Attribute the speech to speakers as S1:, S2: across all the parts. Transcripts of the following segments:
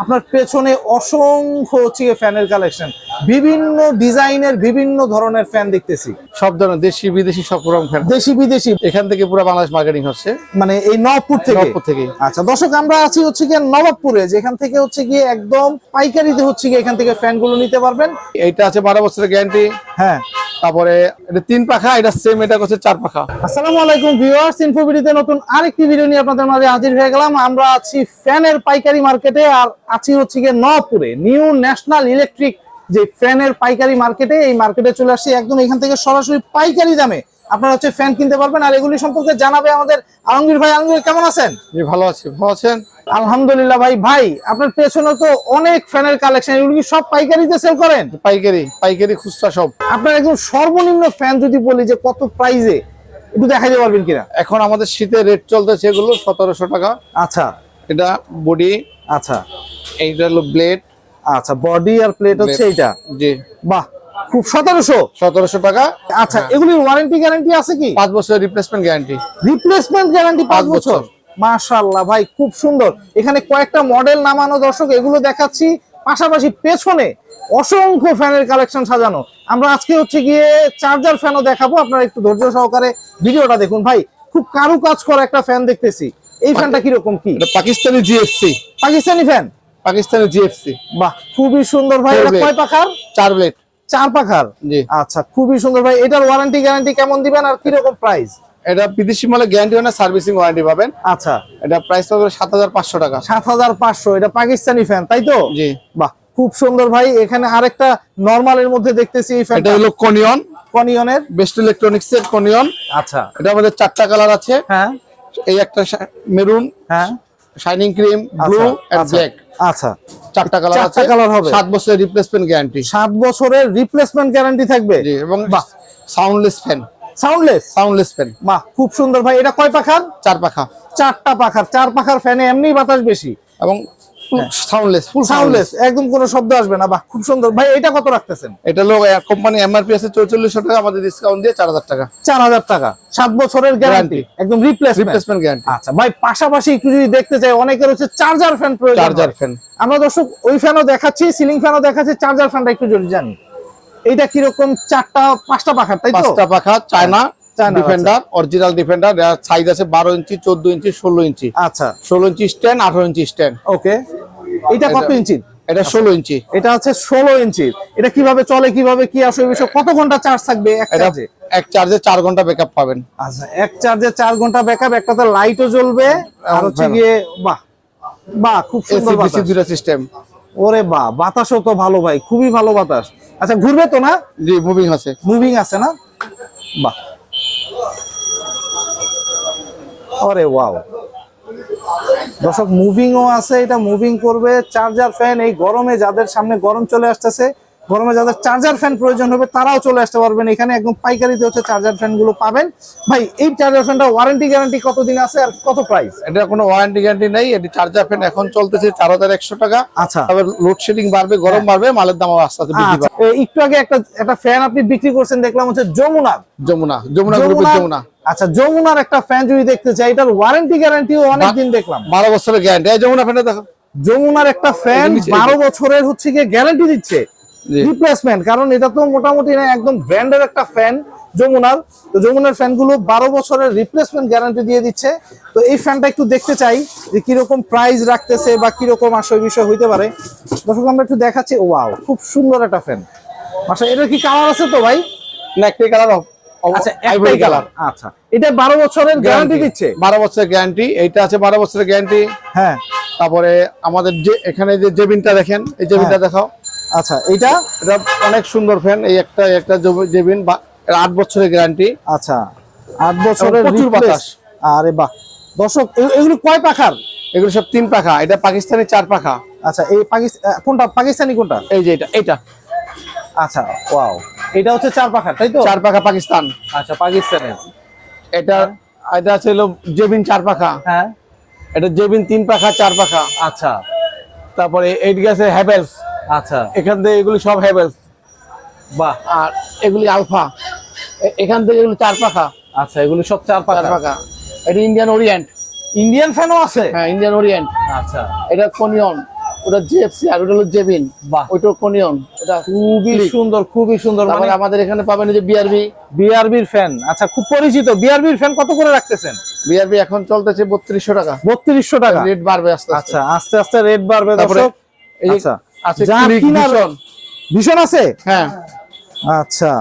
S1: আপনার পেছনে অসংখ্য হচ্ছে গিয়ে ফ্যানের কালেকশন বিভিন্ন ডিজাইনের বিভিন্ন ধরনের ফ্যান দেখতেছি।
S2: সব ধরনের দেশি বিদেশি সব রকম ফ্যান।
S1: দেশি বিদেশি।
S2: এখান থেকে পুরো বাংলাদেশ মার্কেটিং হচ্ছে।
S1: মানে এই নবপুর থেকে?
S2: নবপুর থেকে।
S1: আচ্ছা দর্শক আমরা আছি হচ্ছে গিয়ে নবাবপুরে যেখান থেকে হচ্ছে গিয়ে একদম পাইকারিতে হচ্ছে গিয়ে এখান থেকে ফ্যানগুলো নিতে পারবেন।
S2: এইটা আছে বারো বছরের গ্যারান্টি
S1: হ্যাঁ।
S2: তারপরে এটা তিন পাখা এটা সেম এটা হচ্ছে চার পাখা।
S1: আসসালামু আলাইকুম ভিউয়ার্স ইনফোভিডিতে নতুন আরেকটি ভিডিও নিয়ে আপনাদের মাঝে হাজির হয়ে গেলাম। আমরা আছি ফ্যানের পাইকারি মার্কেটে আর আছি হচ্ছে গিয়ে নবপুরে নিউ ন্যাশনাল ইলেকট্রিক যে ফ্যানের পাইকারি মার্কেটে এই মার্কেটে চলে আসছি। একদম এখান থেকে সরাসরি পাইকারি দামে আপনারা হচ্ছে ফ্যান কিনতে পারবেন। আর এগুলি সম্পর্কে জানাবে আমাদের আলমগীর ভাই। আলমগীর কেমন আছেন?
S2: ভালো আছি। ভালো আছেন?
S1: আলহামদুলিল্লাহ ভাই ভাই আপনার পেছনে তো অনেক ফ্যানের কালেকশন এগুলো কি সব পাইকারিতে সেল করেন?
S2: পাইকারি পাইকারি খুচরা সব।
S1: আপনার একদম সর্বনিম্ন ফ্যান যদি বলি যে কত প্রাইজে একটু দেখাই দিতে পারবেন কিনা?
S2: এখন আমাদের শীতে রেট চলতেছে এগুলো সতেরোশো টাকা।
S1: আচ্ছা।
S2: এটা বডি
S1: আচ্ছা।
S2: এইটা হলো ব্লেড
S1: আচ্ছা বডি আর প্লেট হচ্ছে এইটা?
S2: জি।
S1: বাহ খুব সতেরোশো?
S2: সতেরোশো টাকা।
S1: আচ্ছা এগুলির ওয়ারেন্টি গ্যারান্টি আছে কি?
S2: পাঁচ বছরের রিপ্লেসমেন্ট গ্যারান্টি
S1: রিপ্লেসমেন্ট গ্যারান্টি পাঁচ বছর?
S2: বছর।
S1: মাশাআল্লাহ ভাই খুব সুন্দর। এখানে কয়েকটা মডেল নামানো দর্শক এগুলো দেখাচ্ছি। পাশাপাশি পেছনে অসংখ্য ফ্যানের কালেকশন সাজানো। আমরা আজকে হচ্ছে গিয়ে চার্জার ফ্যানও দেখাবো আপনারা একটু ধৈর্য সহকারে ভিডিওটা দেখুন। ভাই খুব কারু কাজ করা একটা ফ্যান দেখতেছি। এই ফ্যানটা কীরকম কি?
S2: এটা Pakistani GFC
S1: Pakistani fan
S2: Pakistani GFC
S1: বাহ খুবই সুন্দর ভাই। কয় পাখার?
S2: চার ব্লেড
S1: চার পাখার?
S2: জি।
S1: আচ্ছা খুবই সুন্দর ভাই। এটার ওয়ারেন্টি গ্যারান্টি কেমন দিবেন আর কীরকম প্রাইস
S2: এটা বিদেশি মালে গ্যারান্টি না সার্ভিসিং ওয়ারেন্টি পাবেন।
S1: আচ্ছা।
S2: এটা প্রাইস পাবে সাত হাজার পাঁচশো টাকা।
S1: সাত হাজার পাঁচশো এটা পাকিস্তানি ফ্যান তাই তো?
S2: জি।
S1: বাহ খুব সুন্দর ভাই। এখানে আরেকটা নর্মালের মধ্যে দেখতেছি এই
S2: এটা
S1: ফ্যানটা
S2: হলো কনিয়ন
S1: কনিয়নের
S2: বেস্ট ইলেকট্রনিক্স এর কনিয়ন
S1: আচ্ছা।
S2: এটা আমাদের চারটা কালার আছে।
S1: হ্যাঁ।
S2: এই একটা মেরুন
S1: হ্যাঁ।
S2: Shining cream blue and black
S1: আচ্ছা।
S2: চারটা কালার
S1: চারটা
S2: আছে।
S1: colour হবে।
S2: সাত বছরের রিপ্লেসমেন্ট গ্যারান্টি
S1: সাত বছরের রিপ্লেসমেন্ট গ্যারান্টি থাকবে।
S2: জি এবং। Soundless fan
S1: soundless
S2: soundless fan
S1: বাহ খুব সুন্দর ভাই। এটা কয় পাখার?
S2: চার পাখা।
S1: চারটা পাখার। চার পাখার ফ্যানে এমনি বাতাস বেশি।
S2: এবং সাউন্ডলেস ফুল
S1: সাউন্ডলেস একদম কোনো শব্দ আসবে না। বাহ খুব সুন্দর। ভাই এটা কত রাখতেছেন?
S2: এটা হলো কোম্পানি এমআরপি আছে চৌচল্লিশশো টাকা আমাদের ডিসকাউন্ট দিয়ে চার হাজার টাকা।
S1: চার হাজার টাকা। সাত বছরের গ্যারান্টি একদম রিপ্লেসমেন্ট
S2: রিপ্লেসমেন্ট গ্যারান্টি
S1: আচ্ছা ভাই পাশাপাশি একটু যদি দেখতে চাই অনেকের হচ্ছে চার্জার ফ্যান প্রয়োজন
S2: চার্জার ফ্যান
S1: আমরা দর্শক ওই ফ্যানও দেখাচ্ছি সিলিং ফ্যানও দেখাচ্ছি চার্জার ফ্যানটা একটু যদি জানি। এইটা কীরকম চারটা পাঁচটা পাখা তাই
S2: পাঁচটা পাখা China defender original defender size আছে বারো ইঞ্চি চোদ্দ ইঞ্চি ষোলো ইঞ্চি।
S1: আচ্ছা।
S2: ষোলো ইঞ্চি স্ট্যান্ড আঠারো ইঞ্চি স্ট্যান্ড
S1: ওকে। এটা কত ইঞ্চি?
S2: এটা ষোলো ইঞ্চি।
S1: এটা ষোলো ইঞ্চি। এটা কীভাবে চলে কীভাবে কি আসে এই বিষয়ে কত ঘণ্টা চার্জ থাকবে এক চার্জে
S2: চার ঘণ্টা ব্যাকআপ পাবেন।
S1: আচ্ছা এক চার্জে চার ঘণ্টা ব্যাকআপ একটাতে লাইটও জ্বলবে আর হচ্ছে গিয়ে বাহ বাহ খুব সুন্দর।
S2: দুটা সিস্টেম
S1: ওরে বা বাতাসও তো ভালো ভাই খুবই ভালো বাতাস। আচ্ছা ঘুরবে তো না?
S2: জি মুভিং আছে।
S1: মুভিং আছে না? বাহ। আরে ওয়াও। দর্শক মুভিংও আছে এটা মুভিং করবে। চার্জার ফ্যান এই গরমে যাদের সামনে গরম চলে আসতেছে গরমে যাদের চার্জার ফ্যান প্রয়োজন হবে তারাও চলে আসতে পারবেন। এখানে একদম পাইকারিতে হচ্ছে চার্জার ফ্যানগুলো পাবেন। ভাই এই চার্জার ফ্যানটা ওয়ারেন্টি গ্যারান্টি কতদিন আছে আর কত প্রাইস
S2: এটা কোনো ওয়ারেন্টি গ্যারান্টি নেই এটি চার্জার ফ্যান এখন চলতেছে চার হাজার একশো টাকা।
S1: আচ্ছা।
S2: তবে লোডশেডিং বাড়বে গরম বাড়বে মালের দাম আস্তে আস্তে বৃদ্ধি
S1: আচ্ছা,
S2: পাবে।
S1: একটু আগে একটা একটা ফ্যান আপনি বিক্রি করছেন দেখলাম হচ্ছে যমুনার
S2: যমুনা যমুনা গ্রুপের যমুনা
S1: আচ্ছা যমুনার একটা ফ্যান যদি দেখতে চাই এটার ওয়ারেন্টি গ্যারান্টিও অনেক দিন দেখলাম।
S2: বারো বছরের গ্যারান্টি এই যমুনা ফ্যানটা দেখো।
S1: যমুনার একটা ফ্যান বারো বছরের হচ্ছে গিয়ে গ্যারান্টি দিচ্ছে। রিপ্লেসমেন্ট কারণ এটা তো মোটামুটি না একদম ব্র্যান্ডের একটা ফ্যান যমুনার। তো যমুনার ফ্যানগুলো বারো বছরের রিপ্লেসমেন্ট গ্যারান্টি দিয়ে দিচ্ছে। তো এই ফ্যানটা একটু দেখতে চাই যে কীরকম প্রাইস রাখতেছে বা কীরকম আসলে বিষয় হইতে পারে। দর্শক আমরা একটু দেখাচ্ছি। ওয়াও খুব সুন্দর একটা ফ্যান আচ্ছা এটা কি কালার আছে তো ভাই?
S2: না একটাই কালার
S1: আচ্ছা একটাই কালার আচ্ছা এটা বারো বছরের গ্যারান্টি দিচ্ছে?
S2: বারো বছরের গ্যারান্টি এইটা আছে বারো বছরের গ্যারান্টি
S1: হ্যাঁ।
S2: তারপরে আমাদের যে এখানে যে জেবিনটা দেখেন এই জেবিনটা
S1: হ্যাঁ।
S2: দেখাও।
S1: আচ্ছা এটা
S2: এটা অনেক সুন্দর ফ্যান এই একটা একটা জব- জেবিন আট বছরের গ্যারান্টি।
S1: আচ্ছা আট বছরের
S2: প্রচুর বাতাস।
S1: আরে বাহ। দর্শক এগুলো কয় পাখার?
S2: এগুলো সব তিন পাখা এটা পাকিস্তানি চার পাখা।
S1: আচ্ছা এই পাকিস্তান কোনটা? পাকিস্তানি কোনটা?
S2: এই যে এটা এটা
S1: আচ্ছা ওয়াও। এটা হচ্ছে চার পাখা তাই তো?
S2: চার পাখা পাকিস্তান।
S1: আচ্ছা পাকিস্তানের।
S2: এটা এটা আছে হলো জেবিন চার পাখা।
S1: হ্যাঁ।
S2: এটা জেবিন তিন পাখা চার পাখা।
S1: আচ্ছা।
S2: তারপরে এইদিকে আছে হ্যাভেলস।
S1: আচ্ছা।
S2: এখান থেকে এগুলি সব হ্যাভেলস
S1: বাহ।
S2: আর এগুলি আলফা। এখান থেকে এগুলি চার পাখা।
S1: আচ্ছা এগুলো সব চার পাখার
S2: পাখা। এটা ইন্ডিয়ান ওরিয়েন্ট
S1: ইন্ডিয়ান ফ্যানও আছে?
S2: হ্যাঁ ইন্ডিয়ান ওরিয়েন্ট
S1: আচ্ছা।
S2: এটা কোনিয়ন ওটা জিএফসি আর ওটা হলো জেবিন
S1: বাহ।
S2: ওইটা কোনিয়ন ওটা
S1: খুবই সুন্দর খুবই সুন্দর। মানে
S2: আমাদের এখানে পাবেন যে বিআরবি
S1: বিআরবির ফ্যান আচ্ছা খুব পরিচিত। বিআরবির ফ্যান কত করে রাখতেছেন?
S2: বিআরবি এখন চলতেছে বত্রিশশো টাকা।
S1: বত্রিশশো টাকা।
S2: রেট বাড়বে আস্তে আস্তে।
S1: আচ্ছা আস্তে আস্তে রেট বাড়বে
S2: তারপরে
S1: আচ্ছা।
S2: আছে।
S1: ভীষণ। আছে?
S2: হ্যাঁ।
S1: আচ্ছা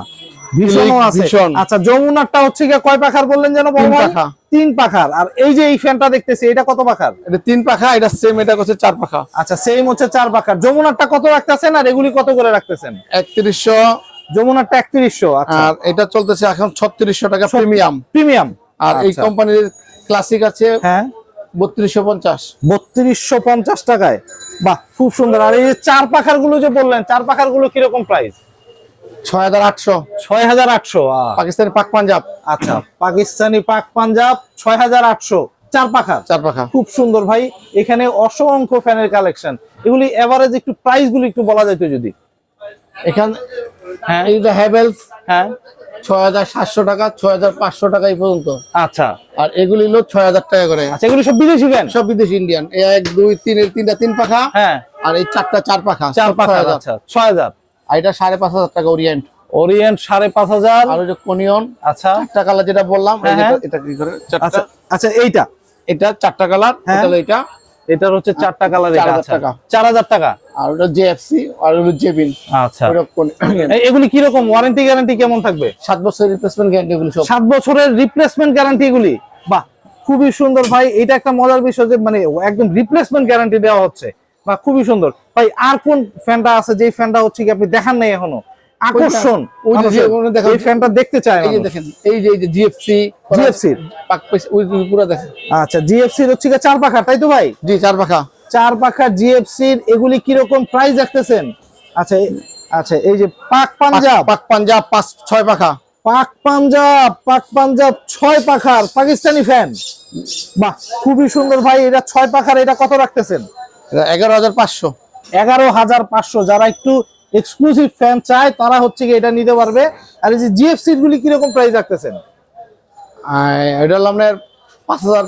S1: ভীষণও আছে। আচ্ছা যমুনারটা হচ্ছে কয় পাখার বললেন যেন বড়
S2: পাখা।
S1: তিন পাখার। আর এই যে এই ফ্যানটা দেখতেছি এটা কত পাখার?
S2: এটা তিন পাখা এটা সেম এটা হচ্ছে চার পাখা।
S1: আচ্ছা সেম হচ্ছে চার পাখার। যমুনারটা কত রাখতেছেন আর এগুলি কত করে রাখতেছেন?
S2: একত্রিশশো।
S1: যমুনারটা একত্রিশশো আচ্ছা।
S2: আর এটা চলতেছে এখন ছত্রিশশো টাকা প্রিমিয়াম
S1: প্রিমিয়াম
S2: আর এই
S1: আচ্ছা।
S2: কোম্পানির ক্লাসিক আছে
S1: হ্যাঁ।
S2: বত্রিশশো পঞ্চাশ।
S1: বত্রিশশো পঞ্চাশ টাকায়। বাহ খুব সুন্দর। আর এই যে চার পাখারগুলো যে বললেন চার পাখারগুলো কীরকম প্রাইস
S2: ছয় হাজার আটশো।
S1: ছয় হাজার আটশো
S2: পাকিস্তানি পাক পাঞ্জাব।
S1: আচ্ছা পাকিস্তানি পাক পাঞ্জাব ছয় হাজার আটশো। চার
S2: পাখা।
S1: খুব সুন্দর ভাই। এখানে অসংখ্য ফ্যানের কালেকশন এগুলি এভারেজ একটু প্রাইসগুলো একটু বলা যেত যদি।
S2: এখান
S1: হ্যাঁ।
S2: হ্যাভেলস
S1: হ্যাঁ।
S2: ছয় হাজার সাতশো টাকা ছয় হাজার পাঁচশো টাকা এই পর্যন্ত।
S1: আচ্ছা।
S2: আর এগুলি হলো ছয় হাজার টাকা করে।
S1: আচ্ছা এগুলি সব বিদেশি ফ্যান
S2: সব বিদেশি ইন্ডিয়ান। এক দুই তিন এর তিনটা তিন পাখা।
S1: হ্যাঁ।
S2: আর এই চারটা চার পাখা
S1: চার পাখা আচ্ছা ছয় হাজার।
S2: আর এটা সাড়ে পাঁচ হাজার টাকা ওরিয়েন্ট
S1: ওরিয়েন্ট সাড়ে পাঁচ হাজার।
S2: আর ওই যে কোনিয়ন
S1: আচ্ছা।
S2: চারটা কালার যেটা বললাম এই যে
S1: হ্যাঁ,
S2: এটা- কি করে? চারটা
S1: আচ্ছা আচ্ছা এইটা।
S2: এটা চারটা কালার
S1: হ্যাঁ।
S2: এটা এটা।
S1: এটার হচ্ছে চারটা কালার এটা
S2: 4000
S1: আচ্ছা
S2: টাকা।
S1: চার হাজার টাকা।
S2: আর ওটা জেএফসি আর ওটা জেবিন
S1: আচ্ছা।
S2: ওটা কোন-
S1: এই- ওয়ারেন্টি গ্যারান্টি কেমন থাকবে?
S2: সাত বছর রিপ্লেসমেন্ট গ্যারান্টি এগুলো সব।
S1: সাত বছরের রিপ্লেসমেন্ট গ্যারান্টি এগুলি? বাহ খুবই সুন্দর ভাই। এটা একটা মজার বিষয় যে মানে একদম রিপ্লেসমেন্ট গ্যারান্টি দেওয়া হচ্ছে। বা খুবই সুন্দর। ভাই আর কোন ফ্যানটা আছে? যে ফ্যানটা হচ্ছে কি আপনি দেখান নাই এখনও? আকর্ষণ।
S2: ওই।
S1: ফ্যানটা দেখতে চায়
S2: এই যে দেখেন এই যে এই যে জিএফসি
S1: জিএফসি
S2: পাক পুরো দেখেন।
S1: আচ্ছা জিএফসি হচ্ছে কি চার পাখা তাই তো ভাই?
S2: জি চার পাখা।
S1: চার পাখা জিএফসির এগুলি কীরকম প্রাইস রাখতেছেন আচ্ছা আচ্ছা এই যে পাক পাঞ্জাব।
S2: পাক পাঞ্জাব পাঁচ ছয় পাখা।
S1: পাক পাঞ্জাব পাক পাঞ্জাব ছয় পাখার পাকিস্তানি ফ্যান বাহ খুবই সুন্দর ভাই এটা ছয় পাখার এটা কত রাখতেছেন?
S2: এগারো হাজার পাঁচশো।
S1: এগারো হাজার পাঁচশো যারা একটু এক্সক্লুসিভ ফ্যান চায় তারা হচ্ছে কি এটা নিতে পারবে। আর এই যে জিএফসি গুলি কীরকম প্রাইস রাখতেছেন?
S2: এটা হলো আপনার পাঁচ হাজার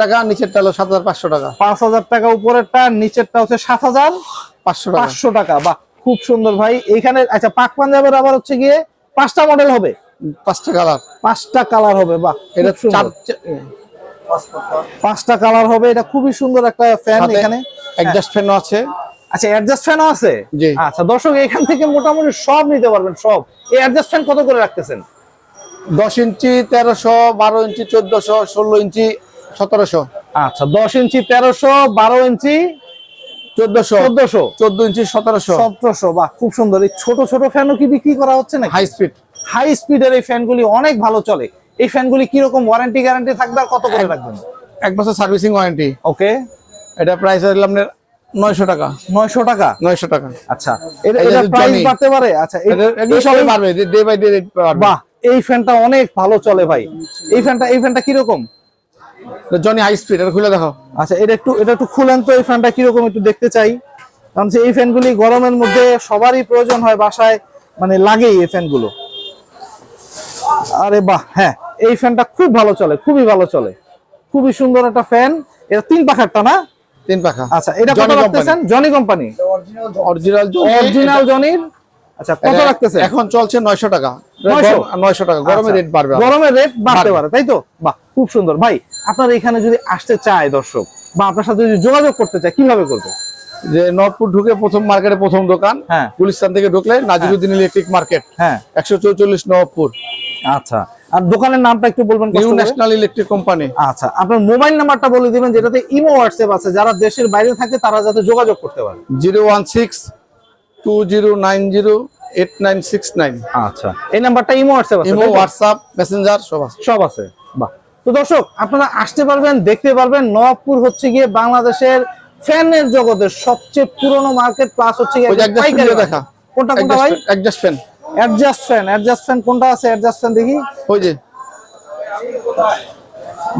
S2: টাকা নিচেরটা হলো সাত হাজার পাঁচশো টাকা।
S1: পাঁচ হাজার টাকা উপরেরটা নিচেরটা হচ্ছে সাত হাজার
S2: পাঁচশো টাকা।
S1: পাঁচশো টাকা। বাহ খুব সুন্দর ভাই। এইখানে আচ্ছা পাক পাঞ্জাবের আবার হচ্ছে গিয়ে পাঁচটা মডেল হবে?
S2: পাঁচটা কালার
S1: পাঁচটা কালার হবে বাহ
S2: এটা
S1: পাঁচটা কালার হবে। এটা খুবই সুন্দর একটা ফ্যান এখানে।
S2: অ্যাডজাস্ট ফ্যানও আছে।
S1: আচ্ছা অ্যাডজাস্ট ফ্যানও আছে?
S2: জি।
S1: আচ্ছা দর্শক এখান থেকে মোটামুটি সব নিতে পারবেন সব। এই অ্যাডজাস্ট ফ্যান কত করে রাখতেছেন?
S2: দশ ইঞ্চি তেরোশো বারো ইঞ্চি চোদ্দশো ষোলো ইঞ্চি সতেরোশো।
S1: আচ্ছা দশ ইঞ্চি তেরোশো বারো ইঞ্চি
S2: চোদ্দশো।
S1: চোদ্দশো।
S2: চোদ্দ ইঞ্চি সতেরোশো।
S1: সতেরোশো বাহ খুব সুন্দর। এই ছোট ছোট ফ্যানও কি বিক্রি করা হচ্ছে না
S2: হাই স্পিড
S1: হাই স্পিডের এই ফ্যানগুলি অনেক ভালো চলে। এই ফ্যানগুলি কীরকম ওয়ারেন্টি গ্যারান্টি থাকবে আর কত করে রাখবেন?
S2: এক বছর সার্ভিসিং ওয়ারেন্টি
S1: ওকে
S2: এটা প্রাইস নয়শো টাকা।
S1: নয়শো টাকা?
S2: নয়শো টাকা।
S1: আচ্ছা এটা প্রাইস বাড়তে পারে? আচ্ছা
S2: সবাই ডে বাই ডে
S1: বাহ এই ফ্যানটা অনেক ভালো চলে ভাই। এই ফ্যানটা এই ফ্যানটা কীরকম?
S2: জনি হাই স্পিড এটা খুলে দেখো
S1: আচ্ছা এটা একটু এটা একটু খুলেন তো এই ফ্যানটা কীরকম একটু দেখতে চাই। কারণ যে এই ফ্যানগুলি গরমের মধ্যে সবারই প্রয়োজন হয় বাসায় মানে লাগেই এই ফ্যানগুলো। আরে বাহ হ্যাঁ এই ফ্যানটা খুব ভালো চলে খুবই ভালো চলে। খুবই সুন্দর একটা ফ্যান। এটা তিন পাখারটা না?
S2: তিন পাখা।
S1: আচ্ছা এটা কত
S2: জনি
S1: রাখতেছেন? জনি কোম্পানি
S2: অরিজিনাল
S1: অরিজিনাল জনির আচ্ছা কত
S2: এখন চলছে নয়শো টাকা।
S1: 900
S2: নয়শো টাকা গরমে
S1: আচ্ছা,
S2: রেট বাড়বে
S1: গরমের রেট বাড়তে পারে তাই তো? বাহ। খুব সুন্দর। ভাই আপনার এখানে যদি আসতে চায় দর্শক বা আপনার সাথে যদি যোগাযোগ করতে চায় কীভাবে করবে?
S2: যে নরপুর ঢুকে প্রথম মার্কেটে প্রথম দোকান
S1: হ্যাঁ।
S2: গুলিস্তান থেকে ঢুকলে নাজিরুদ্দিন ইলেকট্রিক মার্কেট
S1: হ্যাঁ।
S2: একশো চৌচল্লিশ নবপুর।
S1: আচ্ছা। আর দোকানের নামটা একটু বলবেন
S2: নিউ ন্যাশনাল ইলেকট্রিক কোম্পানি
S1: আচ্ছা আপনার মোবাইল নাম্বারটা বলে দিবেন যেটাতে ইমো হোয়াটসঅ্যাপ আছে। যারা দেশের বাইরে থাকে তারা যাতে যোগাযোগ করতে পারে।
S2: Zero one six two zero nine zero eight nine six nine.
S1: আচ্ছা। এই নাম্বারটা ইমো হোয়াটসঅ্যাপ আছে
S2: ইমো হোয়াটসঅ্যাপ মেসেঞ্জার সব আছে।
S1: সব আছে। বাহ। তো দর্শক আপনারা আসতে পারবেন দেখতে পারবেন নবাবপুর হচ্ছে গিয়ে বাংলাদেশের ফ্যানের জগতের সবচেয়ে পুরনো মার্কেট প্লাস হচ্ছে।
S2: দেখা।
S1: কোনটা কোনটা ভাই?
S2: Adjust fan
S1: adjust fan adjust fan কোনটা আছে? অ্যাডজাস্ট ফ্যান দেখি।
S2: ওই যে।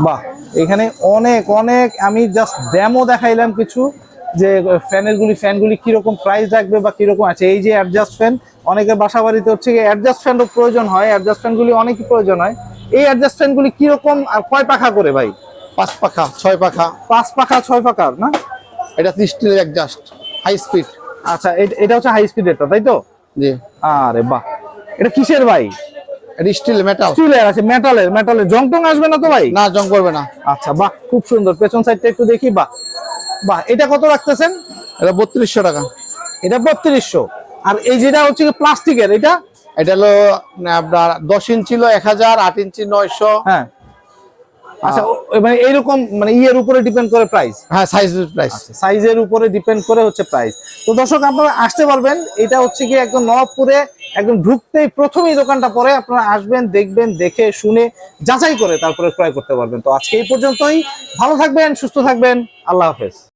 S1: বাহ। এখানে অনেক অনেক আমি জাস্ট ডেমো দেখাইলাম কিছু। যে ফ্যানের গুলি ফ্যানগুলি কীরকম প্রাইস রাখবে বা কীরকম আছে? এই যে অ্যাডজাস্ট ফ্যান অনেকের বাসা বাড়িতে হচ্ছে অ্যাডজাস্ট ফ্যানও প্রয়োজন হয় অ্যাডজাস্ট ফ্যানগুলি অনেকই প্রয়োজন হয়। এই অ্যাডজাস্ট ফ্যানগুলি কীরকম আর কয় পাখা করে ভাই?
S2: পাঁচ পাখা ছয় পাখা।
S1: পাঁচ পাখা ছয় পাখার না?
S2: এটা স্টিলের অ্যাডজাস্ট হাই স্পিড
S1: আচ্ছা এটা হচ্ছে হাই স্পিড স্পিডেরটা তাই তো?
S2: জি।
S1: আরে বাহ। এটা কিসের ভাই?
S2: এটা স্টিল মেটাল
S1: স্টিলের আছে মেটালের মেটালের জং টং আসবে না তো ভাই?
S2: না জং করবে না।
S1: আচ্ছা বাহ খুব সুন্দর। পেছন সাইডটা একটু দেখি বাহ। বাহ এটা কত রাখতেছেন?
S2: এটা বত্রিশশো টাকা।
S1: এটা বত্রিশশো। আর এই যেটা হচ্ছে প্লাস্টিকের এটা?
S2: এটা হলো আপনার দশ ইঞ্চি ছিল এক হাজার আট ইঞ্চি নয়শো।
S1: হ্যাঁ। আচ্ছা মানে এইরকম মানে ইয়ের উপরে ডিপেন্ড করে প্রাইস
S2: হ্যাঁ প্রাইস
S1: সাইজের উপরে ডিপেন্ড করে হচ্ছে প্রাইস তো দর্শক আপনারা আসতে পারবেন এটা হচ্ছে কি একদম নবাবপুরে একদম ঢুকতেই প্রথমেই দোকানটা পরে আপনারা আসবেন দেখবেন দেখে শুনে যাচাই করে তারপরে ক্রয় করতে পারবেন। তো আজকে এই পর্যন্তই। ভালো থাকবেন সুস্থ থাকবেন। আল্লাহ হাফেজ।